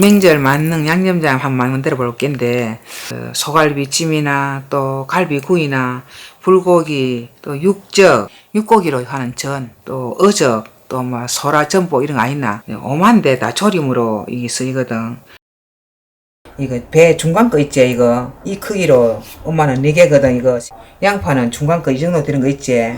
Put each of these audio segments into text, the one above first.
명절 만능 양념장 한번 만들어 볼 겐데 어, 소갈비찜이나 또 갈비구이나 불고기 또 육적 육고기로 하는 전 또 어적 또 뭐 소라 전복 이런 거 아니나? 오만데 다 조림으로 이게 쓰이거든. 이거 배 중간 거 있지? 이거? 이 크기로 엄마는 네 개거든 이거. 양파는 중간 거 이 정도 되는 거 있지?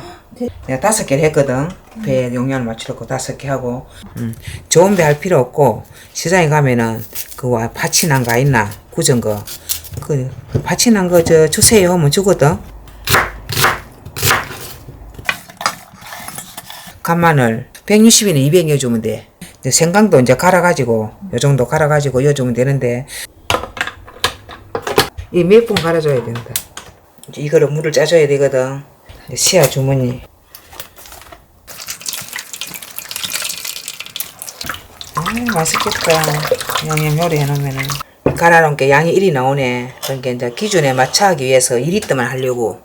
내가 다섯 개를 했거든 배 용량을 맞추려고 다섯 개 하고 음, 좋은 배 할 필요 없고 시장에 가면은 그와 파치 난 거 있나 굳은 거그 파치 난 거 저 주세요 하면 주거든. 간마늘 160이나 200여 주면 돼. 생강도 이제 갈아가지고 요 정도 갈아가지고 넣어주면 되는데 이 몇 분 갈아줘야 된다. 이거를 물을 짜줘야 되거든. 시야 주머니 아 맛있겠다. 양념 요리 해놓으면은. 갈아놓은 게 양이 1이 나오네. 그러니까 이제 기준에 맞춰하기 위해서 2리터만 하려고.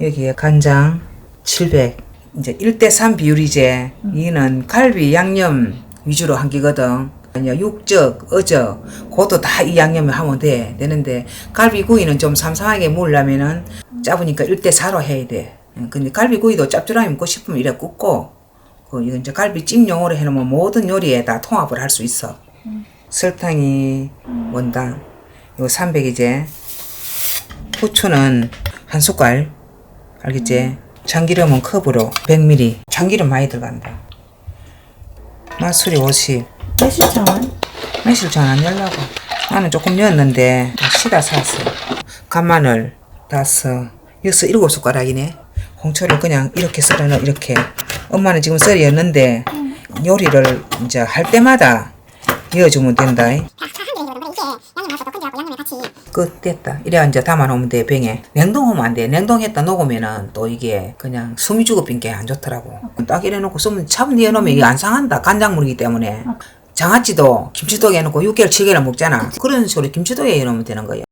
여기에 간장 700 이제 1대3 비율이제 이는 갈비 양념 위주로 한 끼거든. 아니야 육적 어적. 그것도 다 이 양념을 하면 돼. 되는데 갈비구이는 좀 삼삼하게 먹으려면은 짜보니까 1대4로 해야 돼. 응, 근데 갈비구이도 짭조름하게 먹고 싶으면 이래 굽고 그 이거 이제 갈비찜 용으로 해놓으면 모든 요리에 다 통합을 할 수 있어. 설탕이 원당 이거 300이제 후추는 한 숟갈 알겠지? 참기름은 컵으로 100ml 참기름 많이 들어간다. 맛술이 50 매실청은? 매실 전안 열라고. 나는 조금 넣었는데 시다 샀어 간마늘 다섯 여기서 일곱 숟가락이네. 홍초를 그냥 이렇게 썰어 넣어 이렇게 엄마는 지금 썰이었는데 요리를 이제 할 때마다 이어주면 된다. 끝 됐다. 이래 이제 담아 놓으면 돼 병에. 냉동하면 안 돼. 냉동했다 녹으면은 또 이게 그냥 숨이 죽어 빈 게 안 좋더라고. 딱 이래 놓고 숨 차분 뒤에 놓으면 이게 안 상한다. 간장물이기 때문에. 장아찌도 김치독에 해놓고 6개월 7개월 먹잖아. 그런 식으로 김치독에 해놓으면 되는 거예요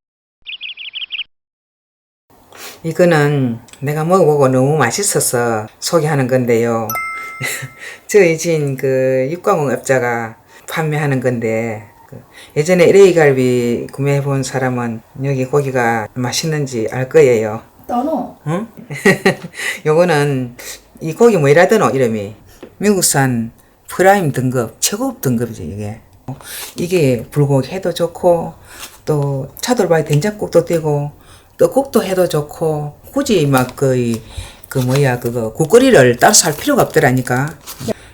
이거는 내가 먹어보고 너무 맛있어서 소개하는 건데요 저희 진그 육가공업자가 판매하는 건데 그 예전에 LA 갈비 구매해 본 사람은 여기 고기가 맛있는지 알 거예요. 떠노. 응? 요거는 이 고기 뭐이라더노 이름이 미국산 프라임 등급 최고급 등급이지 이게. 이게 불고기 해도 좋고 또 차돌바위 된장국도 되고 떡국도 해도 좋고 굳이 막 거의 그 뭐야 그거 국거리를 따로 살 필요가 없더라니까.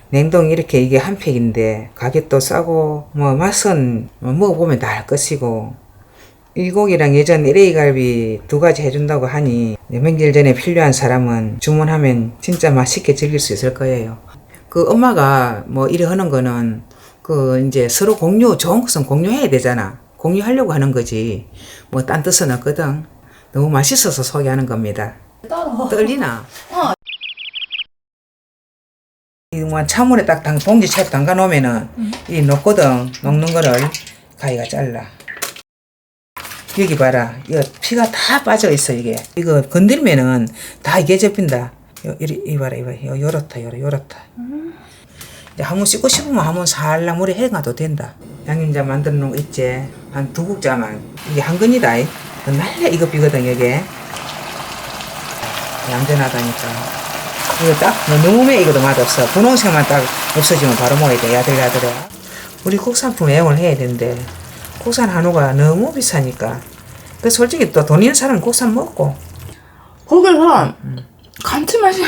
냉동 이렇게 이게 한 팩인데 가격도 싸고 뭐 맛은 뭐 먹어보면 다 알 것이고 이 고기랑 예전 LA 갈비 두 가지 해준다고 하니 명절 전에 필요한 사람은 주문하면 진짜 맛있게 즐길 수 있을 거예요. 그 엄마가 뭐 이래 하는 거는 그 이제 서로 공유 좋은 것은 공유해야 되잖아. 공유하려고 하는 거지. 뭐 딴 뜻은 없거든. 너무 맛있어서 소개하는 겁니다. 떠노. 떨리나? 어. 이뭐 찬물에 딱 당, 봉지 채 담가 놓으면은 이 녹거든. 녹는 거를 가위가 잘라. 여기 봐라. 이거 피가 다 빠져 있어 이게. 이거 건들면은 다 이게 접힌다. 요, 이리 이 봐라 이봐. 요 요렇다 요렇 요렇다. 이제 한번 씻고 싶으면 한번 살랑 물에 해가도 된다. 양념장 만들어 놓은 거 있지? 한 두 국자만. 이게 한 근이다 이. 그 날래 이거 비거든 이게 얌전하다니까. 이거 딱 너무 매 이거도 맛없어. 분홍색만 딱 없어지면 바로 먹어야 돼 야들야들해. 우리 국산품 애용을 해야 되는데 국산 한우가 너무 비싸니까. 그 솔직히 또 돈 있는 사람은 국산 먹고. 고기가 감칠맛이